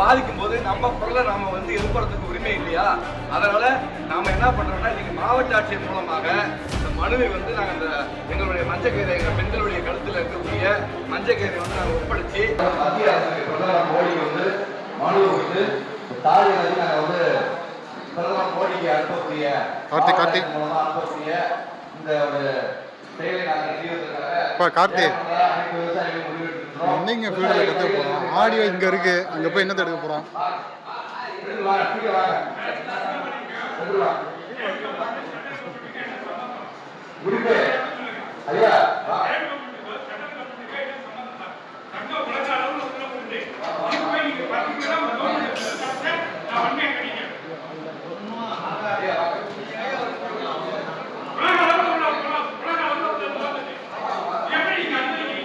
பாதிக்கும் போது நம்ம பொருளை நாம வந்து எழுப்புறதுக்கு உரிமை இல்லையா? அதனால நாம என்ன பண்றோம்னா இன்னைக்கு மாவட்ட ஆட்சியர் மூலமாக இந்த மனுவை வந்து நாங்கள் இந்த எங்களுடைய மஞ்சக்கயிறை எங்கள் பெண்களுடைய கழுத்தில் இருக்கக்கூடிய மஞ்சக்கயிறை வந்து நாங்கள் ஒப்படைச்சு மத்திய அரசுக்கு பிரதமர் மோடிக்கு வந்து மனு வந்து தாய் எழுதி வந்து மோடிக்கு அனுப்பக்கூடிய கார்த்திக், கார்த்திக். மாவட்ட மூலமா அனுப்பக்கூடிய இந்த ஒரு செயலை நாங்கள் செய்வதற்காக கார்த்தி. என்னங்க ஃபீல்டில் கற்றுக்க போகிறோம் ஆடியோ இங்கே இருக்கு. அங்கே போய் என்னத்தை எடுக்க போகிறோம் எடுத்து வாங்க, கீழே வாங்க. எடுத்து வாங்க. உரிமை. ஐயா, வா.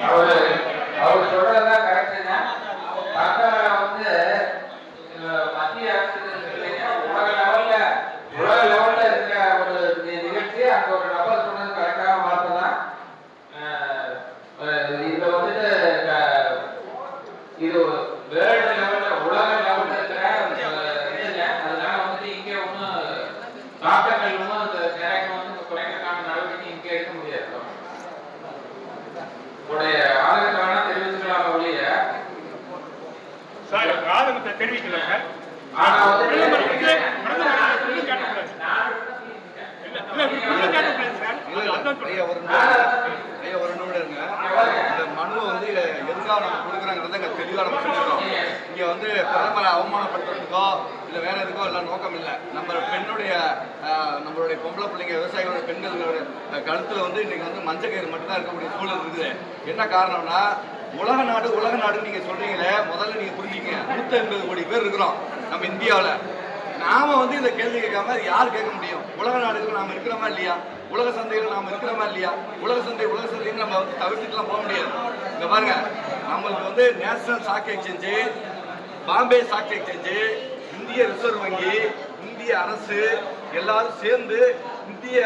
அவரு அவர் சொல்றதுதான் கரெக்டுங்க தக்கலை வந்து அஹ், மத்திய அரசு இல்லைங்க உலக லெவல்ல உலக லெவல்ல இருக்கிற ஒரு நி- நிகழ்ச்சி அந்த ஒரு நபர் சொன்னது கரெக்டான வார்த்தை தான் அஹ், அஹ், இது வந்துட்டு அஹ், இது வேர்ல்டு லெவல்ல உலக லெவல்ல இருக்கிற அஹ், இதுங்க அதனால வந்துட்டு இங்க ஒன்றும் தாக்கங்கள் ஒன்றும் அந்த நேரம் வந்து குறைக்கிறதுக்கான நடவடிக்கை இங்கே எடுக்க முடியாது. உங்களுடைய ஆதரத்தை வேணா தெரிவிச்சுக்கலாம் ஒழிய? சார் ஆதங்கத்தை தெரிவிக்கலங்க ஆனா வந்து பிரதமர் ஒரு நிமிடம். இந்த மனுவை வந்து எதுக்காக நம்ம கொடுக்குறாங்கிறத இங்க தெளிவா நம்ம சொல்லிடுறோம். இங்க வந்து பிரதமரை அவமானப்படுத்துறதுக்கோ இல்ல வேற எதுக்கோ எல்லாம் நோக்கம் இல்ல. நம்ம பெண்ணுடைய நம்மளுடைய பொம்பளை பிள்ளைங்க விவசாயிகளோட பெண்களோட கழுத்தில் கழுத்துல வந்து இன்னைக்கு வந்து மஞ்சள் கயிறு மட்டும்தான் இருக்கக்கூடிய சூழல் இருக்குது. என்ன காரணம்னா உலக நாடு உலக நாடுன்னு நீங்க சொல்றீங்களே முதல்ல நீங்க புரிஞ்சுங்க. நூத்தி ஐம்பது கோடி பேர் இருக்கிறோம் நம்ம இந்தியாவில். நாம வந்து இந்த கேள்வி கேட்காம யார் கேட்க முடியும்? உலக நாடுகள் நாம இருக்கிறோமா இல்லையா? உலக சந்தைகள் நாம இருக்கிறோமா இல்லையா? உலக சந்தை உலக சந்தைன்னு நம்ம வந்து தவிர்த்துட்டுலாம் போக முடியாது. இங்க பாருங்க நம்மளுக்கு வந்து national stock exchange Bombay stock exchange இந்திய ரிசர்வ் வங்கி இந்திய அரசு எல்லாரும் சேர்ந்து இந்திய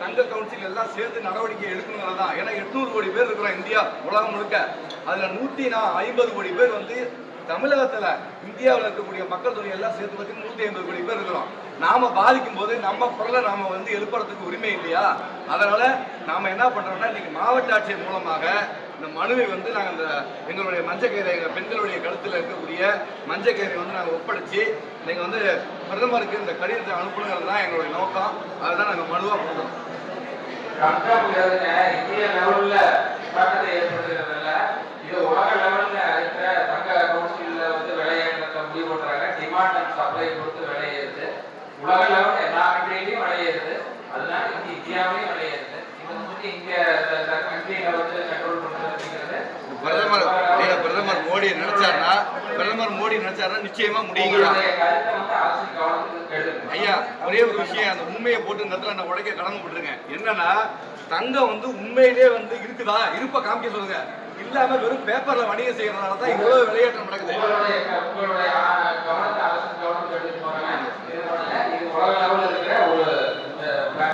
தங்க கவுன்சில் எல்லாம் சேர்ந்து நடவடிக்கை எடுக்கணுங்கிறது தான். ஏன்னா எட்நூறு கோடி பேர் இருக்கிறோம் இந்தியா உலகம் முழுக்க. அதில் நூற்றி நான் ஐம்பது கோடி பேர் வந்து தமிழகத்தில் இந்தியாவில் இருக்கக்கூடிய மக்கள் தொகை எல்லாம் சேர்த்து பற்றி நூற்றி ஐம்பது கோடி பேர் இருக்கிறோம். நாம பாதிக்கும் போது நம்ம குரலை நாம வந்து எழுப்புறதுக்கு உரிமை இல்லையா? அதனால நாம என்ன பண்றோம்னா இன்னைக்கு மாவட்ட ஆட்சியர் மூலமாக இந்த மனுவை வந்து நாங்கள் இந்த எங்களுடைய மஞ்சக்கயிறை எங்கள் பெண்களுடைய கழுத்தில் இருக்கக்கூடிய மஞ்சக்கயிறை வந்து நாங்கள் ஒப்படைச்சு நீங்கள் வந்து பிரதமருக்கு இந்த கடிதத்தை அனுப்பணுங்கிறது தான் எங்களுடைய நோக்கம். அதுதான் நாங்கள் மனுவாக கொடுக்குறோம் இந்திய லெவலில் தாக்கத்தை ஏற்படுத்துகிறதுல இது உலக லெவலில் இருக்கிற தங்க கவுன்சிலில் வந்து விலை ஏற்றத்தை முடிவு பண்ணுறாங்க டிமாண்ட் அண்ட் சப்ளை பொறுத்து விலை ஏறுது. உலக லெவலில் எல்லா கண்ட்ரிலையும் விலை ஏறுது. அதனால இங்கே இந்தியாவிலையும் விலை ஏறுது. இது வந்து இங்கே கண்ட்ரியில் வந்து பிரதமர் ஐயா, பிரதமர் மோடி நினைச்சாருன்னா பிரதமர் மோடி நினைச்சாருன்னா நிச்சயமா முடியுங்களா ஐயா ஒரே ஒரு விஷயம் அந்த உண்மையை போட்டு இந்த இடத்துல நான் உடைக்க கடமைப்பட்டிருங்க என்னன்னா தங்கம் வந்து உண்மையிலே வந்து இருக்குதா? இருப்ப காமிக்க சொல்லுங்க. இல்லாம வெறும் பேப்பர்ல வணிகம் செய்யறதுனால தான் இவ்வளவு விளையாட்டம் நடக்குது.